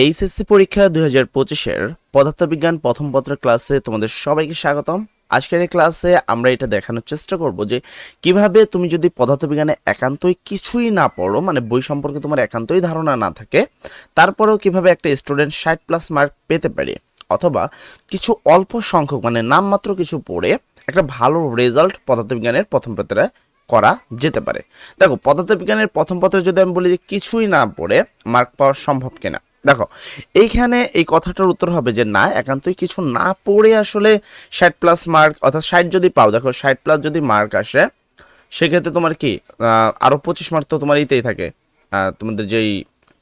HSC পরীক্ষা দুই হাজার পঁচিশের পদার্থবিজ্ঞান প্রথম পত্র ক্লাসে তোমাদের সবাইকে স্বাগতম। আজকের এই ক্লাসে আমরা এটা দেখানোর চেষ্টা করব যে কীভাবে তুমি যদি পদার্থবিজ্ঞানে একান্তই কিছুই না পড়ো মানে বই সম্পর্কে তোমার একান্তই ধারণা না থাকে, তারপরেও কীভাবে একটা স্টুডেন্ট ষাট প্লাস মার্ক পেতে পারে, অথবা কিছু অল্প সংখ্যক মানে নামমাত্র কিছু পড়ে একটা ভালো রেজাল্ট পদার্থবিজ্ঞানের প্রথম পত্রে করা যেতে পারে। দেখো, পদার্থবিজ্ঞানের প্রথম পত্রে যদি আমি বলি যে কিছুই না পড়ে মার্ক পাওয়া সম্ভব কিনা দেখো এইখানে এই কথাটার উত্তর হবে যে না একান্তই কিছু না পড়ে আসলে ষাট প্লাস মার্ক অর্থাৎ ষাট যদি পাও দেখো ষাট প্লাস যদি মার্ক আসে সেক্ষেত্রে তোমার কি আহ, আরও পঁচিশ মার্ক তো তোমার ইতেই থাকে তোমাদের যেই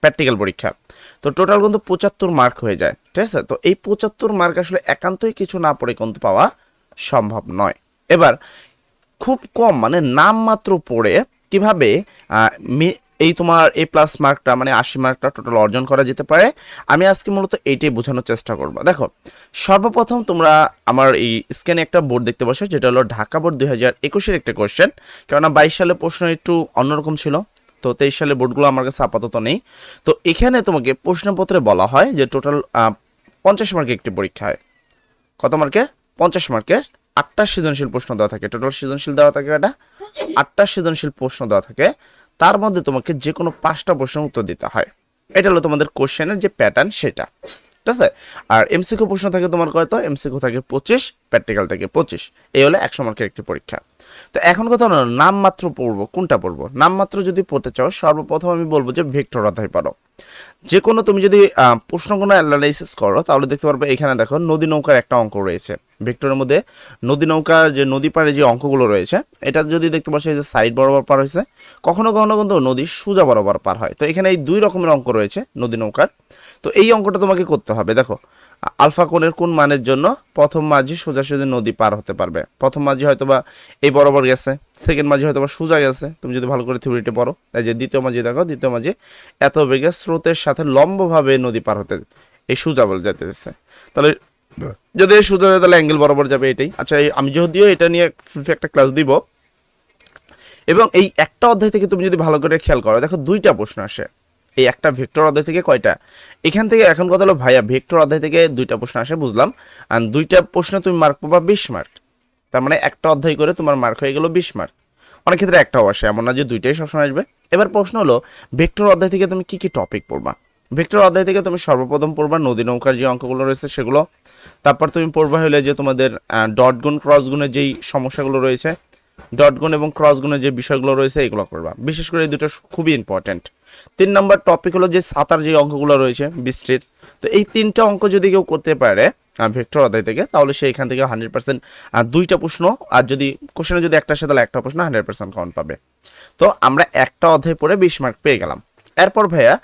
প্র্যাকটিক্যাল পরীক্ষা। তো টোটাল কিন্তু পঁচাত্তর মার্ক হয়ে যায় ঠিক আছে? তো এই পঁচাত্তর মার্ক আসলে একান্তই কিছু না পড়ে কিন্তু পাওয়া সম্ভব নয়। এবার খুব কম মানে নামমাত্র পড়ে কীভাবে এই তোমার এ প্লাস মার্কটা মানে আশি মার্কটা টোটাল অর্জন করা যেতে পারে। আমি আজকে মূলত এইটাই বোঝানোর চেষ্টা করব। দেখো, সর্বপ্রথম তোমরা আমার এই স্ক্যানে একটা বোর্ড দেখতে পাচ্ছ যেটা হলো ঢাকা বোর্ড দুই হাজার একুশের একটা কোয়েশ্চেন কেননা বাইশ সালে প্রশ্ন একটু অন্যরকম ছিল, তো তেইশ সালে বোর্ডগুলো আমার কাছে আপাতত নেই। তো এখানে তোমাকে প্রশ্নপত্রে বলা হয় যে টোটাল পঞ্চাশ মার্কের একটি পরীক্ষা হয়। কত মার্কের পঞ্চাশ মার্কের আটটা সৃজনশীল প্রশ্ন দেওয়া থাকে। টোটাল সৃজনশীল দেওয়া থাকে এটা আটটা সৃজনশীল প্রশ্ন দেওয়া থাকে। তার মধ্যে তোমাকে যে কোনো পাঁচটা প্রশ্নের উত্তর দিতে হয়। এটা হলো তোমাদের কোশ্চেনের যে প্যাটার্ন সেটা। ঠিক আছে? আর এমসিকিউ প্রশ্ন থাকে তোমার কয়তো এমসিকিউ থাকে পঁচিশ প্র্যাকটিক্যাল থাকে পঁচিশ। এই হলো একশো মার্কের একটি পরীক্ষা। তো এখন কথা হলো নামমাত্র পড়ব কোনটা পড়ব? নামমাত্র যদি পড়তে চাও সর্বপ্রথম আমি বলব যে ভেক্টর অধ্যায় পড়ো যে কোনো তুমি যদি আহ, প্রশ্নগুলো অ্যানালাইসিস করো তাহলে দেখতে পারবে এখানে দেখো নদী নৌকার একটা অঙ্ক রয়েছে। ভেক্টরের মধ্যে নদী নৌকার যে নদী পাড়ে যে অঙ্কগুলো রয়েছে, এটা যদি দেখতে পাচ্ছি যে সাইড বরাবর পার হয়েছে, কখনো কখনো কিন্তু নদী সোজা বরাবর পার হয়। তো এখানে এই দুই রকমের অঙ্ক রয়েছে নদী নৌকার। তো এই অঙ্কটা তোমাকে করতে হবে। দেখো, আলফা কোণের কোন মানের জন্য প্রথম মাঝি সোজাসুজি নদী পার হতে পারবে? প্রথম মাঝি হয়তো বা এই বরাবর গেছে সেকেন্ড মাঝি হয়তো বা সোজা গেছে। তুমি যদি ভালো করে থিওরিটি পড়ো, এই যে দ্বিতীয় মাঝি দেখো, দ্বিতীয় মাঝি এত বেগে স্রোতের সাথে লম্বভাবে নদী পার হতে, এই সোজা বলে যেতে তাহলে যদি সোজা যায় তাহলে অ্যাঙ্গেল বরাবর যাবে এটাই। আচ্ছা আমি যদিও এটা নিয়ে একটা ক্লাস দিব। এবং এই একটা অধ্যায় থেকে তুমি যদি ভালো করে খেয়াল করো, দেখো দুইটা প্রশ্ন আসে। এই একটা ভেক্টর অধ্যায় থেকে কয়টা? এখান থেকে এখন কথা হলো, ভাইয়া ভেক্টর অধ্যায় থেকে দুইটা প্রশ্ন আসে, বুঝলাম। আর দুইটা প্রশ্ন তুমি মার্ক পাবা বিশ মার্ক তার মানে একটা অধ্যায় করে তোমার মার্ক হয়ে গেল বিশ মার্ক অনেক ক্ষেত্রে একটাও আসে, এমন না যে দুইটাই সবসময় আসবে। এবার প্রশ্ন হলো ভেক্টর অধ্যায় থেকে তুমি কি কি টপিক পড়বা? ভেক্টর অধ্যায় থেকে তুমি সর্বপ্রথম পড়বা, নদী নৌকার যে অঙ্কগুলো রয়েছে সেগুলো। তারপর তুমি পড়বা হলে যে তোমাদের ডট গুণ ক্রস গুণের যেই সমস্যাগুলো রয়েছে ডট গুণ এবং ক্রস গুণের যে বিষয়গুলো রয়েছে এগুলো করবা। বিশেষ করে এই দুটো খুবই ইম্পর্ট্যান্ট তিন নম্বর টপিক হলো যে সাঁতার যে অঙ্কগুলো রয়েছে বৃষ্টির তো এই তিনটা অঙ্ক যদি কেউ করতে পারে ভেক্টর অধ্যায় থেকে, তাহলে সে এখান থেকে হান্ড্রেড পার্সেন্ট দুইটা প্রশ্ন, আর যদি কোশ্চেনে যদি একটা আসে তাহলে একটা প্রশ্ন হান্ড্রেড পার্সেন্ট কাউন্ট পাবে। তো আমরা একটা অধ্যায় পড়ে বিশ মার্ক পেয়ে গেলাম। এরপর ভাইয়া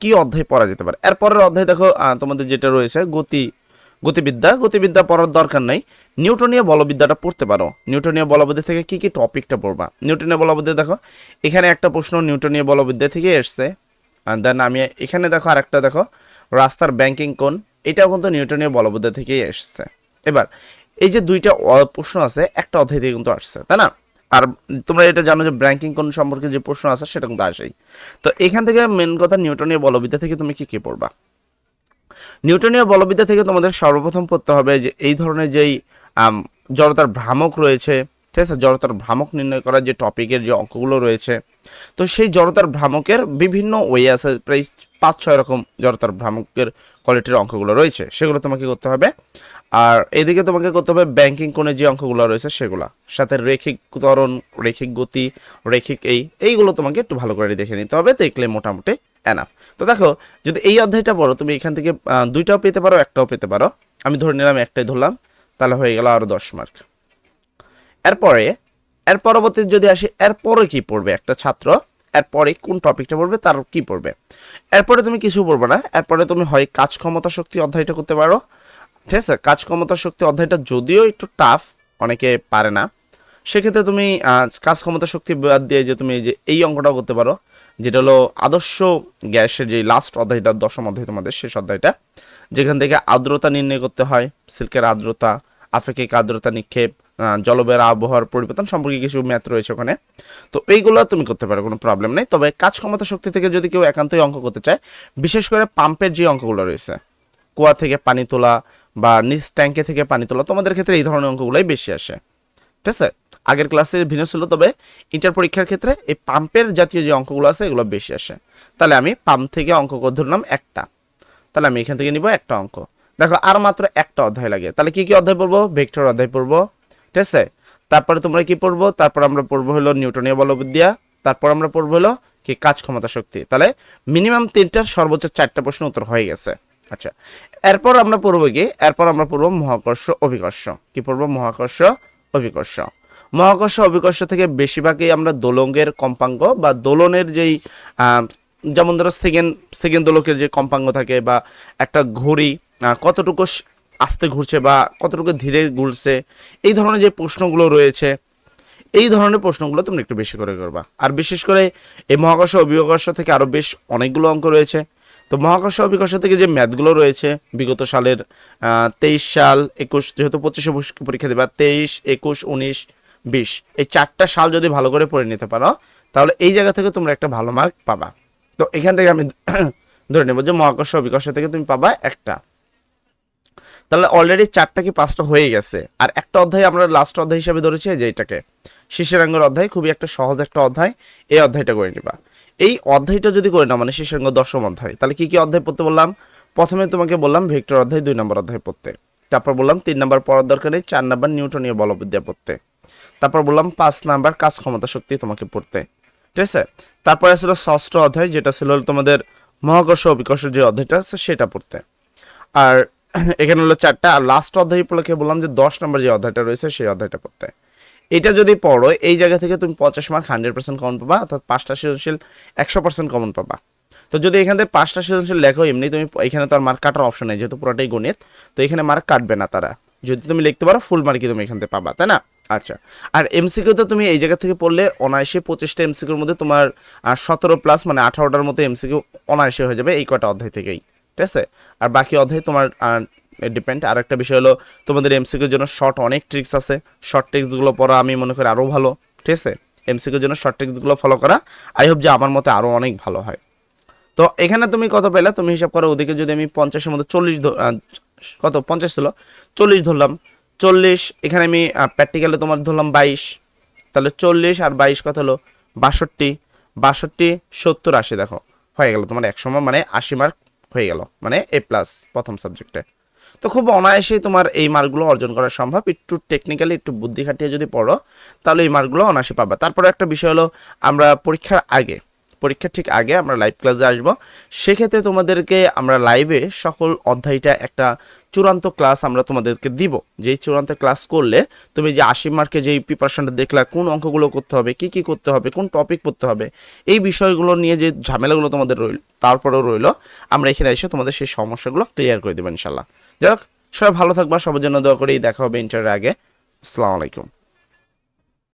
কি অধ্যায় পড়া যেতে পারে? এরপরের অধ্যায় দেখো তোমাদের যেটা রয়েছে, গতি, গতিবিদ্যা। গতিবিদ্যা পড়ার দরকার নেই। নিউটনীয় বলবিদ্যাটা পড়তে পারো। নিউটনীয় বলবিদ্যা থেকে কি কি টপিকটা পড়বা? নিউটনীয় বলবিদ্যা দেখো, এখানে একটা প্রশ্ন নিউটনীয় বলবিদ্যা থেকে এসছে। দেন আমি এখানে দেখো, আরেকটা দেখো, রাস্তার ব্যাংকিং কোন এটাও কিন্তু নিউটনীয় বলবিদ্যা থেকেই এসছে। এবার, এই যে দুইটা প্রশ্ন আছে, একটা অধ্যায় থেকে কিন্তু আসছে, তাই না? আর তোমরা এটা জানো যে ব্যাংকিং কোন সম্পর্কে যে প্রশ্ন আছে সেটা কিন্তু আসেই। তো এখান থেকে মেন কথা নিউটনীয় বলবিদ্যা থেকে তুমি কি কি পড়বা? নিউটনীয় বলবিদ্যা থেকে তোমাদের সর্বপ্রথম পড়তে হবে যে এই ধরনের যেই জড়তার ভ্রামক রয়েছে ঠিক আছে? জড়তার ভ্রামক নির্ণয় করার যে টপিকের যে অঙ্কগুলো রয়েছে, তো সেই জড়তার ভ্রামকের বিভিন্ন ওয়ে আছে, প্রায় পাঁচ, ছয় রকম জড়তার ভ্রামকের কোয়ালিটির অঙ্কগুলো রয়েছে, সেগুলো তোমাকে করতে হবে। আর এদিকে তোমাকে করতে হবে ব্যাংকিং কোণে যে অঙ্কগুলো রয়েছে সেগুলো, সাথে রৈখিক ত্বরণ, রৈখিক গতি, রেখিক এই, এইগুলো তোমাকে একটু ভালো করে দেখে নিতে হবে, দেখলে মোটামুটি এনাফ তো দেখো, যদি এই অধ্যায়টা পড়ো, তুমি এখান থেকে দুইটাও পেতে পারো, একটাও পেতে পারো। আমি ধরে নিলাম একটাই ধরলাম, তাহলে হয়ে গেল আরও দশ মার্ক এরপরে, এর পরবর্তী যদি আসি এরপরে কি পড়বে একটা ছাত্র? এরপরে কোন টপিকটা পড়বে? তার কি পড়বে? এরপরে তুমি কিছু পড়বে না। এরপরে তুমি হয় কাজ ক্ষমতা শক্তি অধ্যায়টা করতে পারো। ঠিক আছে? কাজ ক্ষমতা শক্তি অধ্যায়টা যদিও একটু টাফ অনেকে পারে না। সেক্ষেত্রে তুমি কাজ ক্ষমতা শক্তি বাদ দিয়ে যে তুমি যে এই অঙ্কটাও করতে পারো, যেটা হলো আদর্শ গ্যাসের যে লাস্ট অধ্যায়টা, দশম অধ্যায় তোমাদের শেষ অধ্যায়টা, যেখান থেকে আর্দ্রতা নির্ণয় করতে হয় সিল্কের আর্দ্রতা আপেক্ষিক আর্দ্রতা নিক্ষেপ জলবায়ুর আবহাওয়ার পরিবর্তন সম্পর্কে কিছু ম্যাথ রয়েছে ওখানে। তো এইগুলো তুমি করতে পারো, কোনো প্রবলেম নেই। তবে কাজ ক্ষমতা শক্তি থেকে যদি কেউ একান্তই অঙ্ক করতে চায়, বিশেষ করে পাম্পের যে অঙ্কগুলো রয়েছে, কুয়া থেকে পানি তোলা বা নিচ ট্যাঙ্কে থেকে পানি তোলা, তোমাদের ক্ষেত্রে এই ধরনের অঙ্কগুলোই বেশি আসে। ঠিক আছে? আগের ক্লাসে ভিন্ন ছিল, তবে ইন্টার পরীক্ষার ক্ষেত্রে এই পাম্পের জাতীয় যে অঙ্কগুলো আছে, এগুলো বেশি আসে। তাহলে আমি পাম্প থেকে অঙ্ক ধরলাম একটা। তাহলে আমি এখান থেকে নিব একটা অঙ্ক। দেখো, আর মাত্র একটা অধ্যায় লাগে। তাহলে কি কি অধ্যায় পড়ব? ভেক্টর অধ্যায় পড়ব। ঠিক আছে? তারপরে তোমরা কি পড়ব? তারপর আমরা পড়ব হলো নিউটনীয় বলবিদ্যা। তারপর আমরা পড়ব হলো কি কাজ ক্ষমতা শক্তি। তাহলে মিনিমাম তিনটার সর্বোচ্চ চারটা প্রশ্ন উত্তর হয়ে গেছে। আচ্ছা এরপর আমরা পড়ব কি? এরপর আমরা পড়ব মহাকর্ষ অভিকর্ষ। কি পড়ব? মহাকর্ষ অভিকর্ষ। মহাকর্ষ অভিকর্ষ থেকে বেশিরভাগই আমরা দোলঙ্গের কম্পাঙ্গ বা দোলনের যেই যেমন ধরো সেকেন্ড সেকেন্ড দোলকের যে কম্পাঙ্গ থাকে বা একটা ঘড়ি কতটুকু আস্তে ঘুরছে বা কতটুকু ধীরে ঘুরছে এই ধরনের যে প্রশ্নগুলো রয়েছে, এই ধরনের প্রশ্নগুলো তুমি একটু বেশি করে করবা। আর বিশেষ করে এই মহাকর্ষ অভিকর্ষ থেকে আরও বেশ অনেকগুলো অঙ্ক রয়েছে। তো মহাকর্ষ অভিকর্ষ থেকে যে ম্যাথগুলো রয়েছে, বিগত সালের তেইশ সাল একুশ, যেহেতু পঁচিশে পরীক্ষা দেবা তেইশ, একুশ, উনিশ, বিশ, এই চারটা সাল যদি ভালো করে পড়ে নিতে পারো, তাহলে এই জায়গা থেকে তোমরা একটা ভালো মার্ক পাবা। তো এখান থেকে আমি ধরে নেব যে মহাকর্ষ অভিকর্ষ থেকে তুমি পাবা একটা। তাহলে অলরেডি চারটা কি পাঁচটা হয়ে গেছে। আর একটা অধ্যায় আমরা লাস্ট অধ্যায় হিসাবে ধরেছি যে এটাকে। শিশিরাঙ্গের অধ্যায়, খুবই একটা সহজ একটা অধ্যায়। এই অধ্যায়টা করে নিবা। এই অধ্যায়টা যদি করে না মানে শিশিরাঙ্গ দশম অধ্যায়, তাহলে কি কি অধ্যায় পড়তে বললাম? প্রথমে তোমাকে বললাম ভেক্টর অধ্যায়, দুই নম্বর অধ্যায় পড়তে। তারপর বললাম তিন নম্বর পড়ার দরকার নেই, চার নম্বর নিউটনীয় বলবিদ্যা পড়তে। তারপর বললাম পাঁচ নাম্বার কাজ ক্ষমতা শক্তি তোমাকে পড়তে। ঠিক আছে? তারপরে ছিল ষষ্ঠ অধ্যায়, যেটা ছিল তোমাদের মহাকর্ষ অভিকর্ষ যে অধ্যায়টা আছে, সেটা পড়তে। আর এখানে হলো চারটা, আর লাস্ট অধ্যায় উপলক্ষে বললাম যে দশ নম্বর যে অধ্যায়টা রয়েছে, সেই অধ্যায়টা পড়তে। এটা যদি পড়ো, এই জায়গা থেকে তুমি পঞ্চাশ মার্ক হান্ড্রেড পার্সেন্ট কমন পাবা, অর্থাৎ পাঁচটা সৃজনশীল একশো পার্সেন্ট কমন পাবা। তো যদি এখান থেকে পাঁচটা সৃজনশীল লেখো, এমনি তুমি এখানে তো আর মার্ক কাটার অপশন নেই, যেহেতু পুরোটাই গণিত, তো এখানে মার্ক কাটবে না তারা। যদি তুমি লিখতে পারো ফুল মার্কই তুমি এখান থেকে পাবা, তাই না? আচ্ছা। আর এমসিকিউ তো তুমি এই জায়গা থেকে পড়লে অনায়াসে পঁচিশটা এমসিকিউর মধ্যে তোমার সতেরো প্লাস মানে আঠারোটার মতো এমসিকিউ অনায়াসে হয়ে যাবে এই কটা অধ্যায় থেকেই। ঠিক আছে? আর বাকি অধ্যায় তোমার ডিপেন্ড আর একটা বিষয় হলো তোমাদের এমসিকিউর জন্য শর্ট অনেক ট্রিক্স আছে। শর্ট ট্রিক্সগুলো পড়া আমি মনে করি আরও ভালো, ঠিক আছে? এমসিকিউর জন্য শর্ট ট্রিক্সগুলো ফলো করা আই হোপ যে আমার মতে আরও অনেক ভালো হয়। তো এখানে তুমি কত পেলে? তুমি হিসাব করো, ওদিকে যদি আমি পঞ্চাশের মধ্যে চল্লিশ কত? পঞ্চাশ ছিল, চল্লিশ ধরলাম। চল্লিশ, এখানে আমি প্র্যাকটিক্যালে তোমার ধরলাম বাইশ। তাহলে চল্লিশ আর বাইশ কত হলো? বাষট্টি। বাষট্টি, সত্তর, আশি, দেখো। হয়ে গেল তোমার একশো মানে আশি মার্ক হয়ে গেল। মানে এ প্লাস প্রথম সাবজেক্টে তো খুব অনায়াসেই তোমার এই মার্কগুলো অর্জন করা সম্ভব। একটু টেকনিক্যালি একটু বুদ্ধি খাটিয়ে যদি পড়ো, তাহলে এই মার্কগুলো অনায়াসে পাবা। তারপরে একটা বিষয় হলো, আমরা পরীক্ষার আগে পরীক্ষার ঠিক আগে আমরা লাইভ ক্লাসে আসব। সেক্ষেত্রে তোমাদেরকে আমরা লাইভে সকল অধ্যায়টা একটা চূড়ান্ত ক্লাস আমরা তোমাদেরকে দিব। যেই চূড়ান্ত ক্লাস করলে তুমি যে আশি মার্কে যেই প্রিপারেশনটা দেখলা, কোন অঙ্কগুলো করতে হবে, কি কি করতে হবে, কোন টপিক পড়তে হবে, এই বিষয়গুলো নিয়ে যে ঝামেলাগুলো তোমাদের রইল, তারপরেও রইল, আমরা এখানে এসে তোমাদের সেই সমস্যাগুলো ক্লিয়ার করে দেবো ইনশাল্লাহ যাই হোক, সবাই ভালো থাকবা, সবার জন্য দোয়া করেই দেখা হবে ইন্টারের আগে। আসসালামু আলাইকুম।